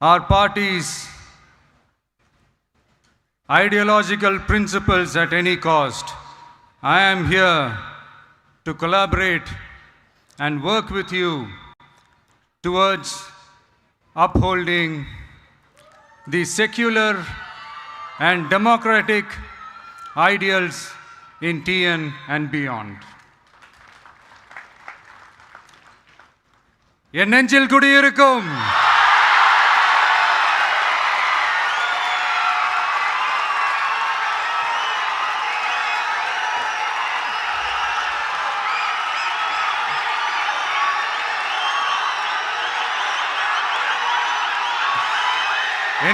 our party's ideological principles at any cost. I am here to collaborate and work with you towards upholding the secular and democratic ideals in TN and beyond. என் நெஞ்சில் குடியிருக்கும்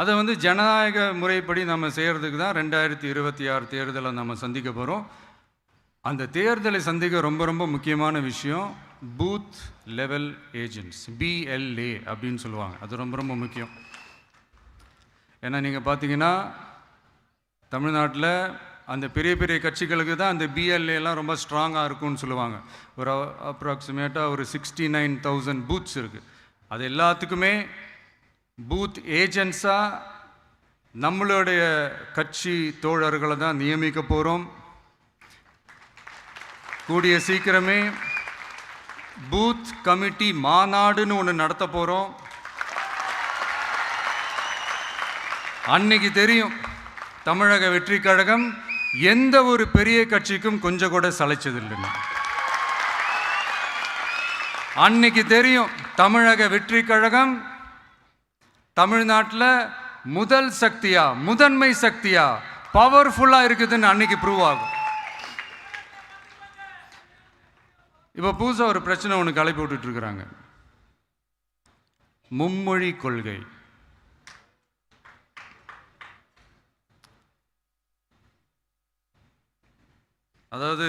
அதை வந்து ஜனநாயக முறைப்படி நம்ம செய்கிறதுக்கு தான் ரெண்டாயிரத்தி இருபத்தி ஆறு தேர்தலை நம்ம சந்திக்க போகிறோம் அந்த தேர்தலை சந்திக்க ரொம்ப ரொம்ப முக்கியமான விஷயம் பூத் லெவல் ஏஜென்ட்ஸ் பிஎல்ஏ அப்படின்னு சொல்லுவாங்க. அது ரொம்ப ரொம்ப முக்கியம். ஏன்னா நீங்கள் பார்த்தீங்கன்னா தமிழ்நாட்டில் அந்த பெரிய பெரிய கட்சிகளுக்கு தான் அந்த பிஎல்ஏலாம் ரொம்ப ஸ்ட்ராங்காக இருக்கும்னு சொல்லுவாங்க. ஒரு அப்ராக்சிமேட்டாக ஒரு சிக்ஸ்டி நைன் தௌசண்ட் பூத்ஸ் இருக்குது அது எல்லாத்துக்குமே பூத் ஏஜென்ட்ஸாக நம்மளுடைய கட்சி தோழர்களை தான் நியமிக்க போகிறோம் கூடிய சீக்கிரமே பூத் கமிட்டி மாநாடுன்னு ஒன்று நடத்த போகிறோம் அன்னைக்கு தெரியும் தமிழக வெற்றி கழகம் எந்த ஒரு பெரிய கட்சிக்கும் கொஞ்சம் கூட சளைச்சதில்லைன்னு. அன்னைக்கு தெரியும் தமிழக வெற்றி கழகம் தமிழ்நாட்டில் முதல் சக்தியா முதன்மை சக்தியா பவர்ஃபுல்லாக இருக்குதுன்னு அன்னைக்கு ப்ரூவ் ஆகும். இப்போ புதுசாக ஒரு பிரச்சனை ஒன்று கிளப்பி விட்டுட்டு இருக்கிறாங்க. மும்மொழி கொள்கை. அதாவது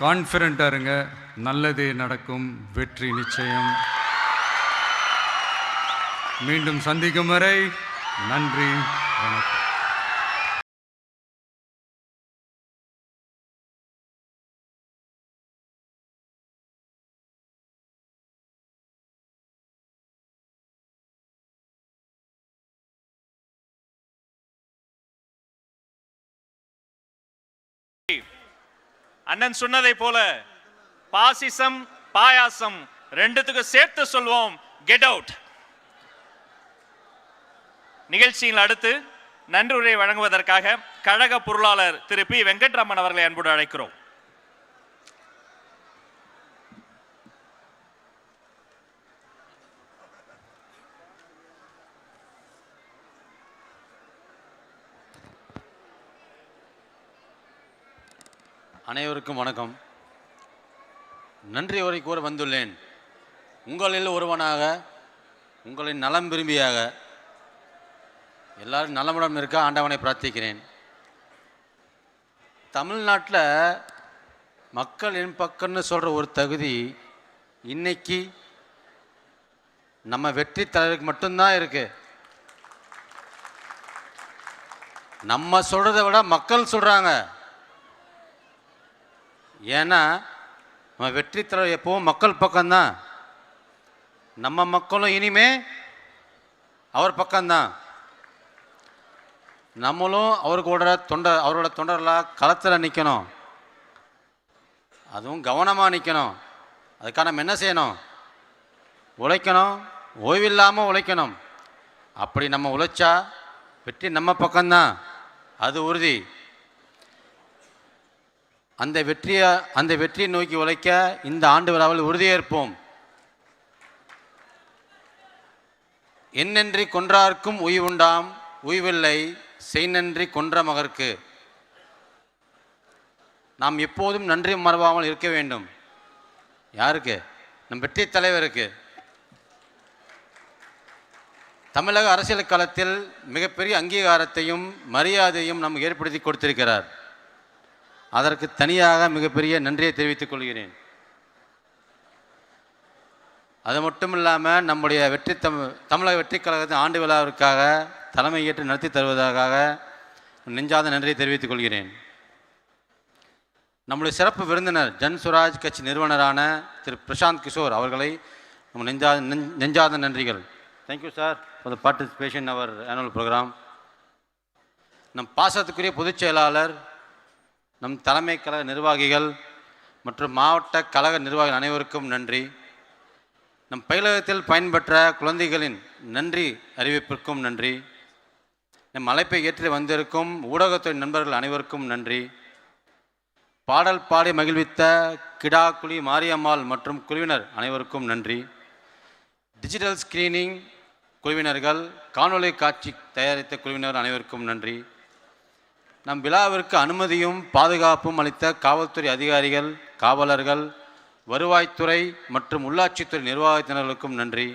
கான்ஃபிடண்ட்டாக இருங்க. நல்லதே நடக்கும். வெற்றி நிச்சயம். மீண்டும் சந்திக்கும் வரை நன்றி வணக்கம். அண்ணன் சொன்னதை போல பாசிசம் பாயாசம் ரெண்டுத்துக்கு சேர்த்து சொல்வோம். கெட் அவுட் நிகழ்ச்சியில் அடுத்து நன்றியுரை வழங்குவதற்காக கழக பொருளாளர் திரு பி. வெங்கட்ராமன் அவர்களை அன்போடு அழைக்கிறோம். அனைவருக்கும் வணக்கம். நன்றி உரை கூற வந்துள்ளேன். உங்களில் ஒருவனாக உங்களின் நலம் விரும்பியாக எல்லாரும் நலமுடன் இருக்க ஆண்டவனை பிரார்த்திக்கிறேன். தமிழ்நாட்டில் மக்கள் என் பக்கம்னு சொல்கிற ஒரு தகுதி இன்னைக்கு நம்ம வெற்றி தலைவருக்கு மட்டும்தான் இருக்கு. நம்ம சொல்கிறத விட மக்கள் சொல்கிறாங்க ஏன்னா நம்ம வெற்றி தர எப்பவும் மக்கள் பக்கம்தான். நம்ம மக்களும் இனிமே அவர் பக்கம்தான். நம்மளும் அவருக்கூட தொண்டர் அவரோட தொண்டர்களாக களத்தில் நிற்கணும் அதுவும் கவனமாக நிற்கணும் அதுக்காக நம்ம என்ன செய்யணும்? உழைக்கணும். ஓய்வில்லாமல் உழைக்கணும். அப்படி நம்ம உழைச்சா வெற்றி நம்ம பக்கம்தான். அது உறுதி. அந்த வெற்றியை அந்த வெற்றியை நோக்கி உழைக்க இந்த ஆண்டு விழாவில் உறுதியேற்போம். என்னென்றி கொன்றார்க்கும் உய்வுண்டாம் உய்வில்லை செய்நன்றி கொன்ற மகர்க்கு. நாம் எப்போதும் நன்றி மறவாமல் இருக்க வேண்டும். யாருக்கு? நம் வெற்றி தலைவருக்கு. தமிழக அரசியல் காலத்தில் மிகப்பெரிய அங்கீகாரத்தையும் மரியாதையும் நமக்கு ஏற்படுத்தி கொடுத்திருக்கிறார். அதற்கு தனியாக மிகப்பெரிய நன்றியை தெரிவித்துக் கொள்கிறேன். அது மட்டும் இல்லாமல் நம்முடைய வெற்றி தம் தமிழக வெற்றி கழகத்தின் ஆண்டு விழாவிற்காக தலைமை ஏற்று நடத்தி தருவதற்காக நெஞ்சாத நன்றியை தெரிவித்துக் கொள்கிறேன். நம்முடைய சிறப்பு விருந்தினர் ஜன் சுராஜ் கட்சி நிறுவனரான திரு பிரசாந்த் கிஷோர் அவர்களை நம்ம நெஞ்சா நெஞ்- நெஞ்சாத நன்றிகள். Thank you sir for the participation our annual programme நம் பாசத்துக்குரிய பொதுச் செயலாளர் நம் தலைமை கழக நிர்வாகிகள் மற்றும் மாவட்ட கழக நிர்வாகிகள் அனைவருக்கும் நன்றி. நம் பயிலகத்தில் பயன்பெற்ற குழந்தைகளின் நன்றி அறிவிப்பிற்கும் நன்றி. நம் அழைப்பை ஏற்றி வந்திருக்கும் ஊடகத்துறை நண்பர்கள் அனைவருக்கும் நன்றி. பாடல் பாடி மகிழ்வித்த கிடாக்குழி மாரியம்மாள் மற்றும் குழுவினர் அனைவருக்கும் நன்றி. டிஜிட்டல் ஸ்கிரீனிங் குழுவினர்கள் காணொளி காட்சி தயாரித்த குழுவினர் அனைவருக்கும் நன்றி. நம் விழாவிற்கு அனுமதியும் பாதுகாப்பும் அளித்த காவல்துறை அதிகாரிகள் காவலர்கள் வருவாய்த்துறை மற்றும் உள்ளாட்சித்துறை நிர்வாகத்தினர்களுக்கும் நன்றி.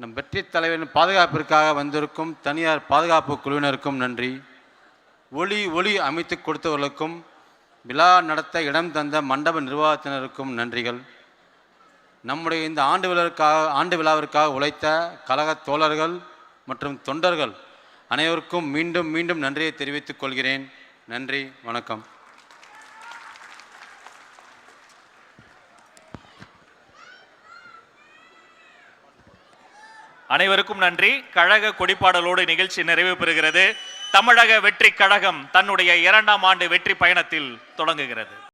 நம் வெற்றி தலைவரின் பாதுகாப்பிற்காக வந்திருக்கும் தனியார் பாதுகாப்பு குழுவினருக்கும் நன்றி. ஒளி ஒளி அமைத்து கொடுத்தவர்களுக்கும் விழா நடத்த இடம் தந்த மண்டப நிர்வாகத்தினருக்கும் நன்றிகள். நம்முடைய இந்த ஆண்டு விழாவிற்காக ஆண்டு விழாவிற்காக உழைத்த கழக தோழர்கள் மற்றும் தொண்டர்கள் அனைவருக்கும் மீண்டும் மீண்டும் நன்றியை தெரிவித்துக் கொள்கிறேன். நன்றி வணக்கம். அனைவருக்கும் நன்றி. கழக கொடிப்பாடலோடு நிகழ்ச்சி நிறைவு பெறுகிறது. தமிழக வெற்றி கழகம் தன்னுடைய இரண்டாம் ஆண்டு வெற்றி பயணத்தில் தொடங்குகிறது.